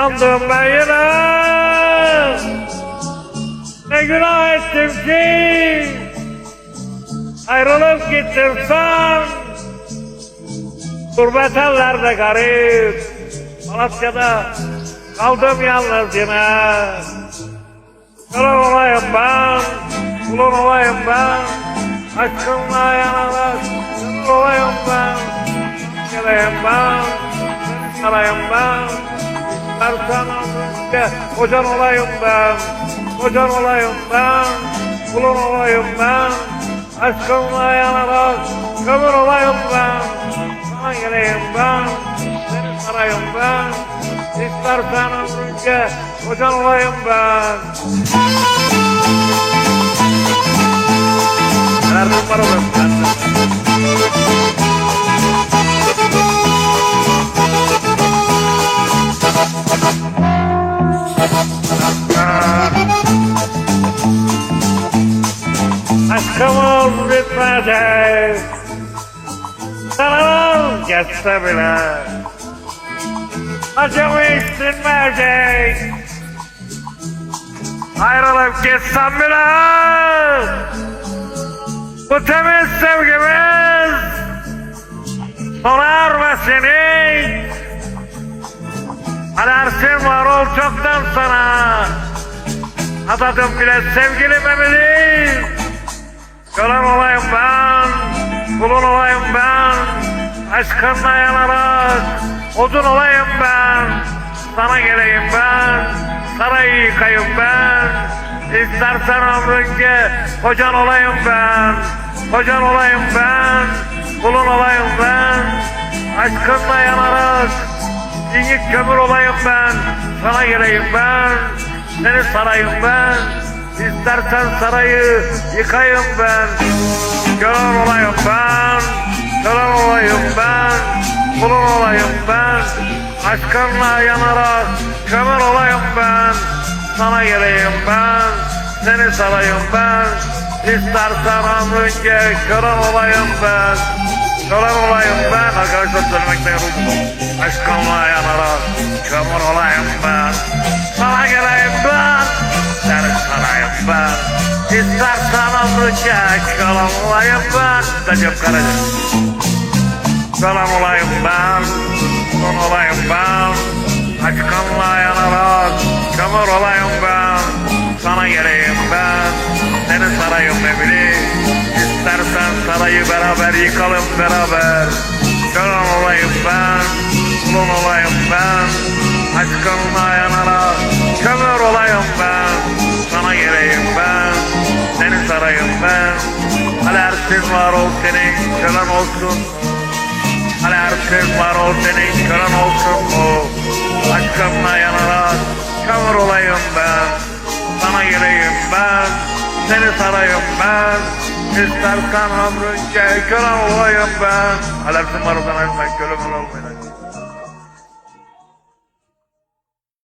Yandım ben yine. Ne günah ettim ki? Ayrılıp gittim sen. Gurbet ellerde garip. Malatya'da kaldım yalnız yine. Kral olayım ben, kulun olayım ben, aşkınla yanarak, kral olayım ben, geleyim ben, sarayım ben, istersen ömrümce kocan olayım ben, kocan olayım ben, kulun olayım ben, aşkınla yanarak, kömür olayım ben, sana geleyim ben, seni sarayım ben, istersen ömrümce kocan olayım ben. Alarmın var oğlum. Bitmeyecek. Sanalar geçse bile. Acımı sinmeyecek. Ayrılıp gitsem bile. Bu temiz sevgimiz sona ermesin hiç. Alersin var ol çoktan sana. Adadım bile sevgilim eminim. Gören olayım ben, kulun olayım ben. Aşkınla yanarak odun olayım ben. Sana geleyim ben, sarayı yıkayım ben. İstersen ömrünce kocan olayım ben. Kocan olayım ben, kulun olayım ben. Aşkınla yanarak Yiğit kömür olayım ben, sana geleyim ben, seni sarayım ben, istersen sarayı yıkayım ben. Gören olayım ben, gören olayım ben, kulun olayım ben, aşkınla yanarak kömür olayım ben, sana geleyim ben, seni sarayım ben, istersen ömrünce gören olayım ben. Gören olayım ben. Arkadaşlar söylemekten yoruldum Aşkımla yanarak Kömür olayım ben İstersen ömrünce Kölen olayım ben. Recep Karaca Kölen olayım ben Kulun olayım ben. Aşkımla yanarak Kömür olayım ben. Sana geleyim ben Seni sarayım evli İstersen sarayı beraber yıkalım beraber. Kölen olayım ben Kulun olayım ben. Aşkınla yanarak sarayım ben Alersin var ol senin Kölen olsun. Alersin var ol senin Kölen olsun. Mu Aşkınla yanarak Kömür olayım ben. Sana geleyim ben Seni sarayım ben. İstersen ömrünce kölen olayım ben. Alersin var o zaman ben kölen olmayayım